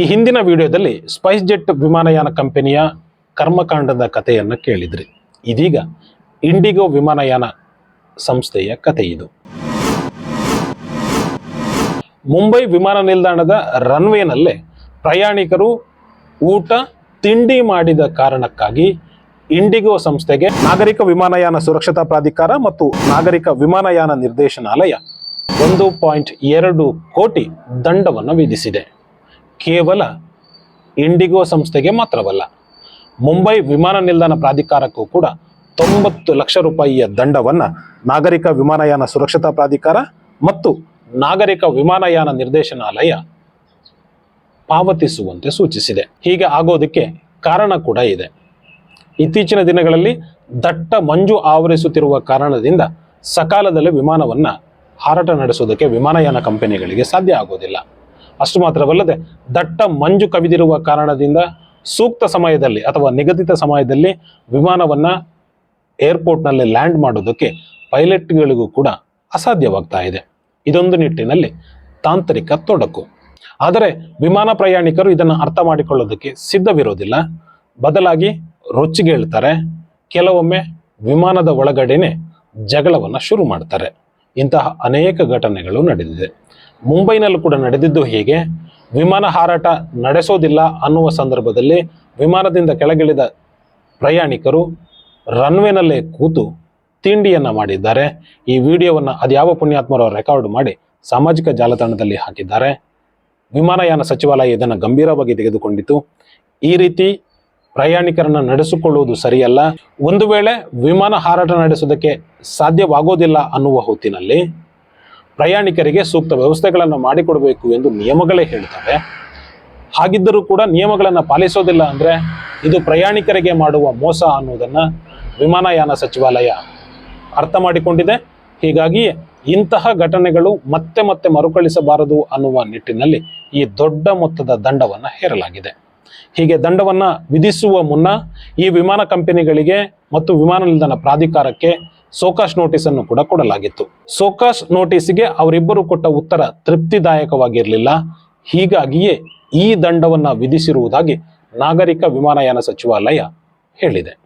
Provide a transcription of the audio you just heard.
ಈ ಹಿಂದಿನ ವಿಡಿಯೋದಲ್ಲಿ ಸ್ಪೈಸ್ ಜೆಟ್ ವಿಮಾನಯಾನ ಕಂಪನಿಯ ಕರ್ಮಕಾಂಡದ ಕಥೆಯನ್ನು ಕೇಳಿದ್ರಿ. ಇದೀಗ ಇಂಡಿಗೋ ವಿಮಾನಯಾನ ಸಂಸ್ಥೆಯ ಕಥೆ ಇದು. ಮುಂಬೈ ವಿಮಾನ ನಿಲ್ದಾಣದ ರನ್ವೇನಲ್ಲೇ ಪ್ರಯಾಣಿಕರು ಊಟ, ತಿಂಡಿ ಮಾಡಿದ ಕಾರಣಕ್ಕಾಗಿ ಇಂಡಿಗೋ ಸಂಸ್ಥೆಗೆ ನಾಗರಿಕ ವಿಮಾನಯಾನ ಸುರಕ್ಷತಾ ಪ್ರಾಧಿಕಾರ ಮತ್ತು ನಾಗರಿಕ ವಿಮಾನಯಾನ ನಿರ್ದೇಶನಾಲಯ ಒಂದು ಪಾಯಿಂಟ್ ಎರಡು ಕೋಟಿ ದಂಡವನ್ನು ವಿಧಿಸಿದೆ. ಕೇವಲ ಇಂಡಿಗೋ ಸಂಸ್ಥೆಗೆ ಮಾತ್ರವಲ್ಲ, ಮುಂಬೈ ವಿಮಾನ ನಿಲ್ದಾಣ ಪ್ರಾಧಿಕಾರಕ್ಕೂ ಕೂಡ ತೊಂಬತ್ತು ಲಕ್ಷ ರೂಪಾಯಿಯ ದಂಡವನ್ನು ನಾಗರಿಕ ವಿಮಾನಯಾನ ಸುರಕ್ಷತಾ ಪ್ರಾಧಿಕಾರ ಮತ್ತು ನಾಗರಿಕ ವಿಮಾನಯಾನ ನಿರ್ದೇಶನಾಲಯ ಪಾವತಿಸುವಂತೆ ಸೂಚಿಸಿದೆ. ಹೀಗೆ ಆಗೋದಕ್ಕೆ ಕಾರಣ ಕೂಡ ಇದೆ. ಇತ್ತೀಚಿನ ದಿನಗಳಲ್ಲಿ ದಟ್ಟ ಮಂಜು ಆವರಿಸುತ್ತಿರುವ ಕಾರಣದಿಂದ ಸಕಾಲದಲ್ಲಿ ವಿಮಾನವನ್ನು ಹಾರಾಟ ನಡೆಸುವುದಕ್ಕೆ ವಿಮಾನಯಾನ ಕಂಪನಿಗಳಿಗೆ ಸಾಧ್ಯ ಆಗೋದಿಲ್ಲ. ಅಷ್ಟು ಮಾತ್ರವಲ್ಲದೆ ದಟ್ಟ ಮಂಜು ಕವಿದಿರುವ ಕಾರಣದಿಂದ ಸೂಕ್ತ ಸಮಯದಲ್ಲಿ ಅಥವಾ ನಿಗದಿತ ಸಮಯದಲ್ಲಿ ವಿಮಾನವನ್ನು ಏರ್ಪೋರ್ಟ್ನಲ್ಲಿ ಲ್ಯಾಂಡ್ ಮಾಡೋದಕ್ಕೆ ಪೈಲಟ್ಗಳಿಗೂ ಕೂಡ ಅಸಾಧ್ಯವಾಗ್ತಾ ಇದೆ. ಇದೊಂದು ನಿಟ್ಟಿನಲ್ಲಿ ತಾಂತ್ರಿಕ ತೊಡಕು. ಆದರೆ ವಿಮಾನ ಪ್ರಯಾಣಿಕರು ಇದನ್ನು ಅರ್ಥ ಮಾಡಿಕೊಳ್ಳೋದಕ್ಕೆ ಸಿದ್ಧವಿರೋದಿಲ್ಲ. ಬದಲಾಗಿ ರೊಚ್ಚಿಗೇಳ್ತಾರೆ. ಕೆಲವೊಮ್ಮೆ ವಿಮಾನದ ಒಳಗಡೆನೆ ಜಗಳವನ್ನು ಶುರು ಮಾಡ್ತಾರೆ. ಇಂತಹ ಅನೇಕ ಘಟನೆಗಳು ನಡೆದಿದೆ. ಮುಂಬೈನಲ್ಲೂ ಕೂಡ ನಡೆದಿದ್ದು ಹೇಗೆ? ವಿಮಾನ ಹಾರಾಟ ನಡೆಸೋದಿಲ್ಲ ಅನ್ನುವ ಸಂದರ್ಭದಲ್ಲಿ ವಿಮಾನದಿಂದ ಕೆಳಗಿಳಿದ ಪ್ರಯಾಣಿಕರು ರನ್ವೇನಲ್ಲೇ ಕೂತು ತಿಂಡಿಯನ್ನು ಮಾಡಿದ್ದಾರೆ. ಈ ವಿಡಿಯೋವನ್ನು ಅದ್ಯಾವ ಪುಣ್ಯಾತ್ಮರು ರೆಕಾರ್ಡ್ ಮಾಡಿ ಸಾಮಾಜಿಕ ಜಾಲತಾಣದಲ್ಲಿ ಹಾಕಿದ್ದಾರೆ. ವಿಮಾನಯಾನ ಸಚಿವಾಲಯ ಇದನ್ನು ಗಂಭೀರವಾಗಿ ತೆಗೆದುಕೊಂಡಿತು ಈ ರೀತಿ ಪ್ರಯಾಣಿಕರನ್ನ ನಡೆಸಿಕೊಳ್ಳುವುದು ಸರಿಯಲ್ಲ. ಒಂದು ವೇಳೆ ವಿಮಾನ ಹಾರಾಟ ನಡೆಸೋದಕ್ಕೆ ಸಾಧ್ಯವಾಗೋದಿಲ್ಲ ಅನ್ನುವ ಹೊತ್ತಿನಲ್ಲಿ ಪ್ರಯಾಣಿಕರಿಗೆ ಸೂಕ್ತ ವ್ಯವಸ್ಥೆಗಳನ್ನು ಮಾಡಿಕೊಡಬೇಕು ಎಂದು ನಿಯಮಗಳೇ ಹೇಳ್ತವೆ. ಹಾಗಿದ್ದರೂ ಕೂಡ ನಿಯಮಗಳನ್ನು ಪಾಲಿಸೋದಿಲ್ಲ ಅಂದರೆ ಇದು ಪ್ರಯಾಣಿಕರಿಗೆ ಮಾಡುವ ಮೋಸ ಅನ್ನೋದನ್ನು ವಿಮಾನಯಾನ ಸಚಿವಾಲಯ ಅರ್ಥ ಮಾಡಿಕೊಂಡಿದೆ. ಹೀಗಾಗಿ ಇಂತಹ ಘಟನೆಗಳು ಮತ್ತೆ ಮತ್ತೆ ಮರುಕಳಿಸಬಾರದು ಅನ್ನುವ ನಿಟ್ಟಿನಲ್ಲಿ ಈ ದೊಡ್ಡ ಮೊತ್ತದ ದಂಡವನ್ನು ಹೇರಲಾಗಿದೆ. ಹೀಗೆ ದಂಡವನ್ನು ವಿಧಿಸುವ ಮುನ್ನ ಈ ವಿಮಾನ ಕಂಪನಿಗಳಿಗೆ ಮತ್ತು ವಿಮಾನ ನಿಲ್ದಾಣ ಪ್ರಾಧಿಕಾರಕ್ಕೆ ಸೋಕಾಶ್ ನೋಟಿಸ್ ಅನ್ನು ಕೂಡ ಕೊಡಲಾಗಿತ್ತು. ಸೋಕಾಶ್ ನೋಟಿಸ್ಗೆ ಅವರಿಬ್ಬರು ಕೊಟ್ಟ ಉತ್ತರ ತೃಪ್ತಿದಾಯಕವಾಗಿರಲಿಲ್ಲ. ಹೀಗಾಗಿಯೇ ಈ ದಂಡವನ್ನು ವಿಧಿಸಿರುವುದಾಗಿ ನಾಗರಿಕ ವಿಮಾನಯಾನ ಸಚಿವಾಲಯ ಹೇಳಿದೆ.